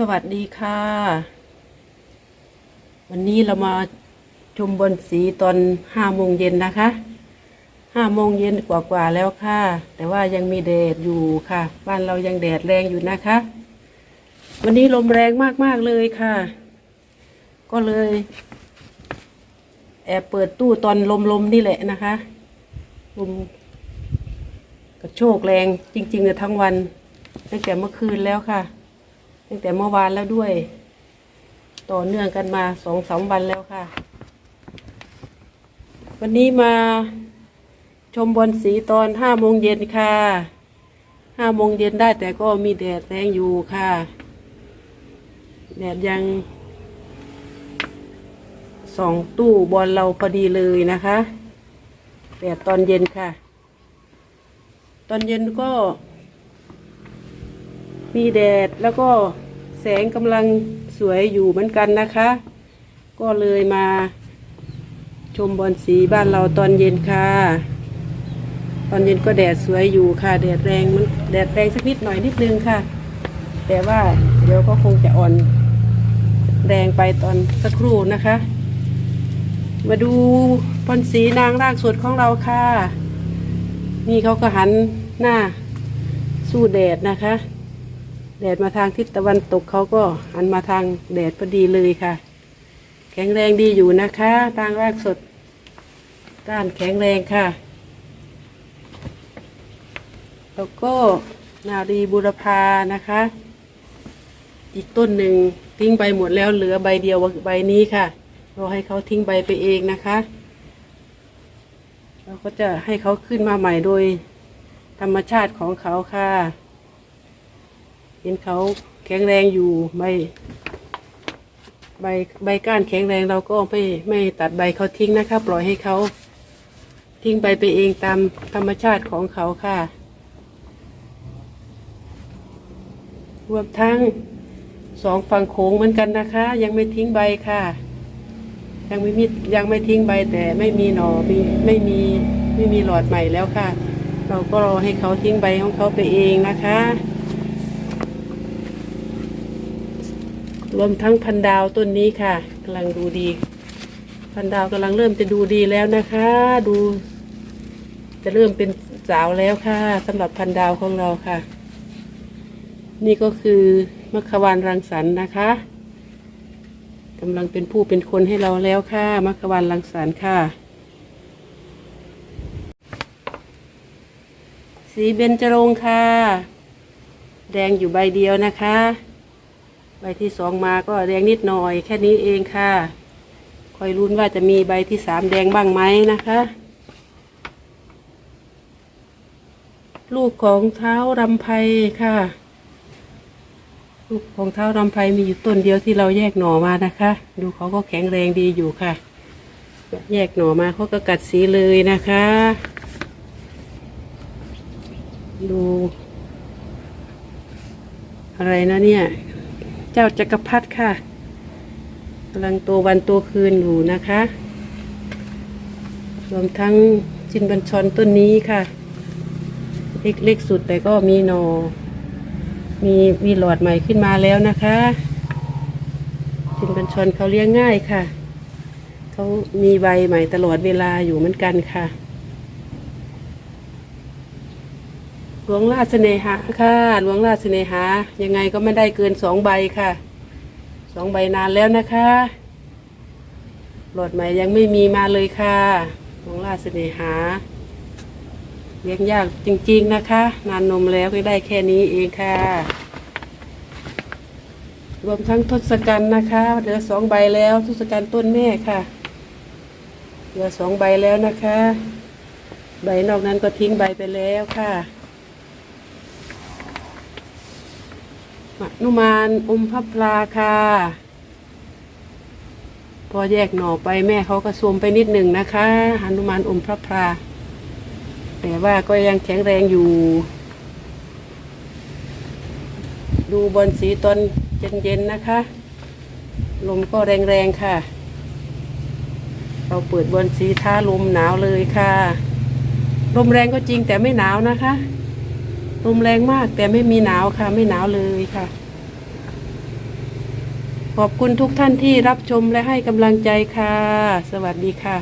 สวัสดีค่ะ วันนี้เรามาชมบอลสีตอนห้าโมงเย็นนะคะห้าโมงเย็นกว่าๆแล้วค่ะ แต่ว่ายังมีแดดอยู่ค่ะ บ้านเรายังแดดแรงอยู่นะคะ วันนี้ลมแรงมากๆเลยค่ะ ก็เลย แอบเปิดตู้ตอนลมๆนี่แหละนะคะลมกระโชกแรงจริงๆเลยทั้งวันตั้งแต่เมื่อคืนแล้วค่ะ ตั้งแต่เมื่อวานแล้วด้วย ต่อเนื่องกันมาสองสามวันแล้วค่ะ วันนี้มาชมบอลสีตอนห้าโมงเย็นค่ะห้าโมงเย็นได้แต่ก็มีแดดแรงอยู่ค่ะ แดดยังสองตู้บอลเราพอดีเลยนะคะแดดตอนเย็นค่ะ ตอนเย็นก็ มีแดดแล้วก็แสงกำลังสวยอยู่เหมือนกันนะคะ ก็เลยมาชมบอลสีบ้านเราตอนเย็นค่ะ ตอนเย็นก็แดดสวยอยู่ค่ะ แดดแรงมันแดดแรงสักนิดหน่อยนิดนึงค่ะ แต่ว่าเดี๋ยวก็คงจะอ่อนแรงไปตอนสักครู่นะคะ มาดูบอลสีนางร่างสดของเราค่ะ นี่เขาก็หันหน้าสู้แดดนะคะ แดดมาทางทิศตะวันตกเขาก็หันมาทางแดดพอดีเลยค่ะ แข็งแรงดีอยู่นะคะ ทางรากสดด้านแข็งแรงค่ะ แล้วก็นารีบุรพานะคะ อีกต้นหนึ่งทิ้งใบหมดแล้วเหลือใบเดียวใบนี้ค่ะเราให้เขาทิ้งใบไปเองนะคะ เราก็จะให้เขาขึ้นมาใหม่โดยธรรมชาติของเขาค่ะ เห็นเขาแข็งแรงอยู่ใบใบใบก้านแข็งแรงเราก็ไม่ไม่ตัดใบเขาทิ้งนะคะ ปล่อยให้เขาทิ้งใบไปเองตามธรรมชาติของเขาค่ะรวมทั้งสองฝั่งโขงเหมือนกันนะคะ ยังไม่ทิ้งใบค่ะ ยังไม่มียังไม่ทิ้งใบแต่ไม่มีหนอมีไม่มีไม่มีหลอดใหม่แล้วค่ะ เราก็รอให้เขาทิ้งใบของเขาไปเองนะคะ รวมทั้งพันดาวต้นนี้ค่ะกำลังดูดี พันดาวกำลังเริ่มจะดูดีแล้วนะคะ ดู จะเริ่มเป็นสาวแล้วค่ะสำหรับพันดาวของเราค่ะ นี่ก็คือมัคควานรังสรรค์นะคะกำลังเป็นผู้เป็นคนให้เราแล้วค่ะมัคควานรังสรรค์ค่ะ สีเบญจรงค์ค่ะ แดงอยู่ใบเดียวนะคะ ใบที่สองมาก็แดงนิดหน่อย แค่นี้เองค่ะ คอยรุ้นว่าจะมีใบที่สามแดงบ้างไหมนะคะ ลูกของเท้ารำไพค่ะ ลูกของเท้ารำไพมีอยู่ต้นเดียวที่เราแยกหน่อมานะคะ ดูเขาก็แข็งแรงดีอยู่ค่ะ แยกหน่อมาเขาก็กัดสีเลยนะคะ ดู อะไรนะเนี่ย เจ้าจักรพรรดิค่ะกำลังโตวันโตคืนอยู่นะคะ รวมทั้งจินบัญชรต้นนี้ค่ะ เล็กเล็กสุดแต่ก็มีหนอมีมีหลอดใหม่ขึ้นมาแล้วนะคะจินบัญชรเขาเลี้ยงง่ายค่ะ เขามีใบใหม่ตลอดเวลาอยู่เหมือนกันค่ะ หลวงราชเสนหาค่ะหลวงราชเสนหา ยังไงก็ไม่ได้เกินสองใบค่ะสองใบนานแล้วนะคะหลอดใหม่ยังไม่มีมาเลยค่ะหลวงราชเสนหาเลี้ยงยากจริงๆนะคะ นานนมแล้วก็ได้แค่นี้เองค่ะ รวมทั้งทศกัณฐ์นะคะเหลือสองใบแล้วทศกัณฐ์ต้นแม่ค่ะ เหลือสองใบแล้วนะคะ ใบนอกนั้นก็ทิ้งใบไปแล้วค่ะ มนุมานอมพับปลาค่ะ พอแยกหน่อไปแม่เขาก็ซูมไปนิดหนึ่งนะคะหนุมานอมพระพลาแต่ว่าก็ยังแข็งแรงอยู่ ดูบอลสีตอนเย็นๆนะคะ ลมก็แรงๆค่ะ เราเปิดบอลสีท้าลมหนาวเลยค่ะ ลมแรงก็จริงแต่ไม่หนาวนะคะ ลมแรงมากแต่ไม่มีหนาวค่ะ ไม่หนาวเลยค่ะ ขอบคุณทุกท่านที่รับชมและให้กำลังใจค่ะ สวัสดีค่ะ